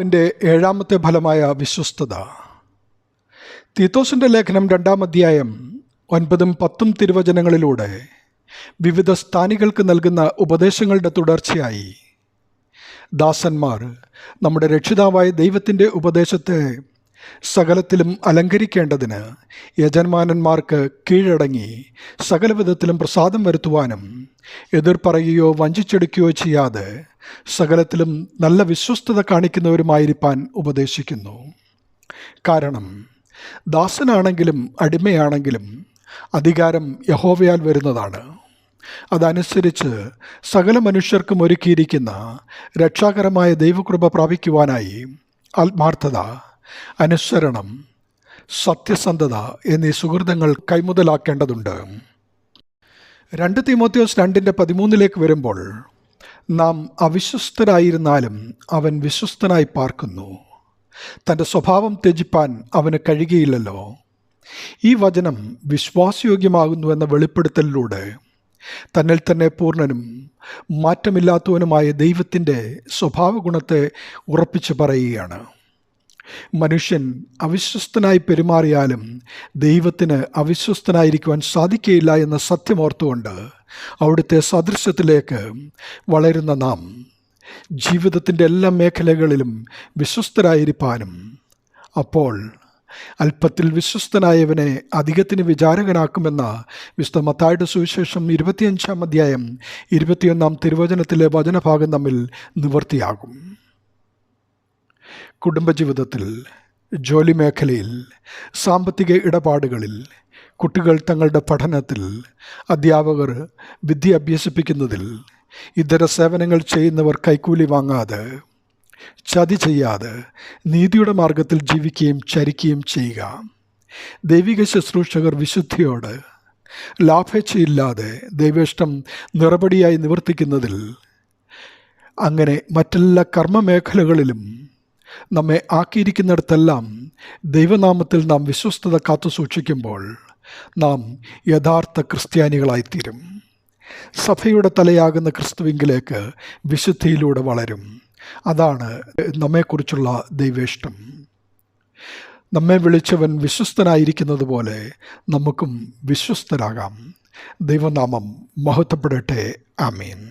ിന്റെ ഏഴാമത്തെ ഫലമായ വിശ്വസ്തത. തീത്തോസിന്റെ ലേഖനം രണ്ടാം അധ്യായം ഒൻപതും പത്തും തിരുവചനങ്ങളിലൂടെ വിവിധ സ്ഥാനികൾക്ക് നൽകുന്ന ഉപദേശങ്ങളുടെ തുടർച്ചയായി. ദാസന്മാർ നമ്മുടെ രക്ഷിതാവായ ദൈവത്തിന്റെ ഉപദേശത്തെ സകലത്തിലും അലങ്കരിക്കേണ്ടതിന് യജന്മാനന്മാർക്ക് കീഴടങ്ങി സകലവിധത്തിലും പ്രസാദം വരുത്തുവാനും എതിർ പറയുകയോ വഞ്ചിച്ചെടുക്കുകയോ ചെയ്യാതെ സകലത്തിലും നല്ല വിശ്വസ്തത കാണിക്കുന്നവരുമായിരിക്കാൻ ഉപദേശിക്കുന്നു. കാരണം ദാസനാണെങ്കിലും അടിമയാണെങ്കിലും അധികാരം യഹോവയാൽ വരുന്നതാണ്. അതനുസരിച്ച് സകല മനുഷ്യർക്കും ഒരുക്കിയിരിക്കുന്ന രക്ഷാകരമായ ദൈവകൃപ പ്രാപിക്കുവാനായി ആത്മാർത്ഥത അനുസരണം സത്യസന്ധത എന്നീ സുഹൃതങ്ങൾ കൈമുതലാക്കേണ്ടതുണ്ട്. രണ്ട് തിമോത്യോസ് രണ്ടിന്റെ പതിമൂന്നിലേക്ക് വരുമ്പോൾ നാം അവിശ്വസ്തരായിരുന്നാലും അവൻ വിശ്വസ്തനായി പാർക്കുന്നു. തന്റെ സ്വഭാവം ത്യജിപ്പാൻ അവന് കഴിയുകയില്ലല്ലോ. ഈ വചനം വിശ്വാസയോഗ്യമാകുന്നു എന്ന വെളിപ്പെടുത്തലിലൂടെ തന്നിൽ തന്നെ പൂർണനും മാറ്റമില്ലാത്തവനുമായ ദൈവത്തിന്റെ സ്വഭാവഗുണത്തെ ഉറപ്പിച്ചു പറയുകയാണ്. മനുഷ്യൻ അവിശ്വസ്തനായി പെരുമാറിയാലും ദൈവത്തിന് അവിശ്വസ്തനായിരിക്കുവാൻ സാധിക്കുകയില്ല എന്ന സത്യമോർത്തുകൊണ്ട് അവിടുത്തെ സദൃശ്യത്തിലേക്ക് വളരുന്ന നാം ജീവിതത്തിന്റെ എല്ലാ മേഖലകളിലും വിശ്വസ്തരായിരിക്കാനും അപ്പോൾ അല്പത്തിൽ വിശ്വസ്തനായവനെ അധികത്തിന് വിചാരകനാക്കുമെന്ന വിശുദ്ധ സുവിശേഷം ഇരുപത്തിയഞ്ചാം അധ്യായം ഇരുപത്തിയൊന്നാം തിരുവചനത്തിലെ വചനഭാഗം തമ്മിൽ നിവർത്തിയാകും. കുടുംബജീവിതത്തിൽ ജോലി മേഖലയിൽ സാമ്പത്തിക ഇടപാടുകളിൽ കുട്ടികൾ തങ്ങളുടെ പഠനത്തിൽ അധ്യാപകർ വിദ്യ അഭ്യസിപ്പിക്കുന്നതിൽ ഇതര സേവനങ്ങൾ ചെയ്യുന്നവർ കൈക്കൂലി വാങ്ങാതെ ചതി ചെയ്യാതെ നീതിയുടെ മാർഗത്തിൽ ജീവിക്കുകയും ചരിക്കുകയും ചെയ്യുക. ദൈവിക ശുശ്രൂഷകർ വിശുദ്ധിയോട് ലാഭേച്ഛയില്ലാതെ ദൈവേഷ്ടം നിറപടിയായി നിവർത്തിക്കുന്നതിൽ അങ്ങനെ മറ്റെല്ലാ കർമ്മമേഖലകളിലും നമ്മെ ആക്കിയിരിക്കുന്നിടത്തെല്ലാം ദൈവനാമത്തിൽ നാം വിശ്വസ്തത കാത്തു സൂക്ഷിക്കുമ്പോൾ നാം യഥാർത്ഥ ക്രിസ്ത്യാനികളായിത്തീരും. സഭയുടെ തലയാകുന്ന ക്രിസ്തുവിങ്കിലേക്ക് വിശുദ്ധിയിലൂടെ വളരും. അതാണ് നമ്മെക്കുറിച്ചുള്ള ദൈവേഷ്ടം. നമ്മെ വിളിച്ചവൻ വിശ്വസ്തനായിരിക്കുന്നത് പോലെ നമുക്കും വിശ്വസ്തരാകാം. ദൈവനാമം മഹത്വപ്പെടട്ടെ. ആമീൻ.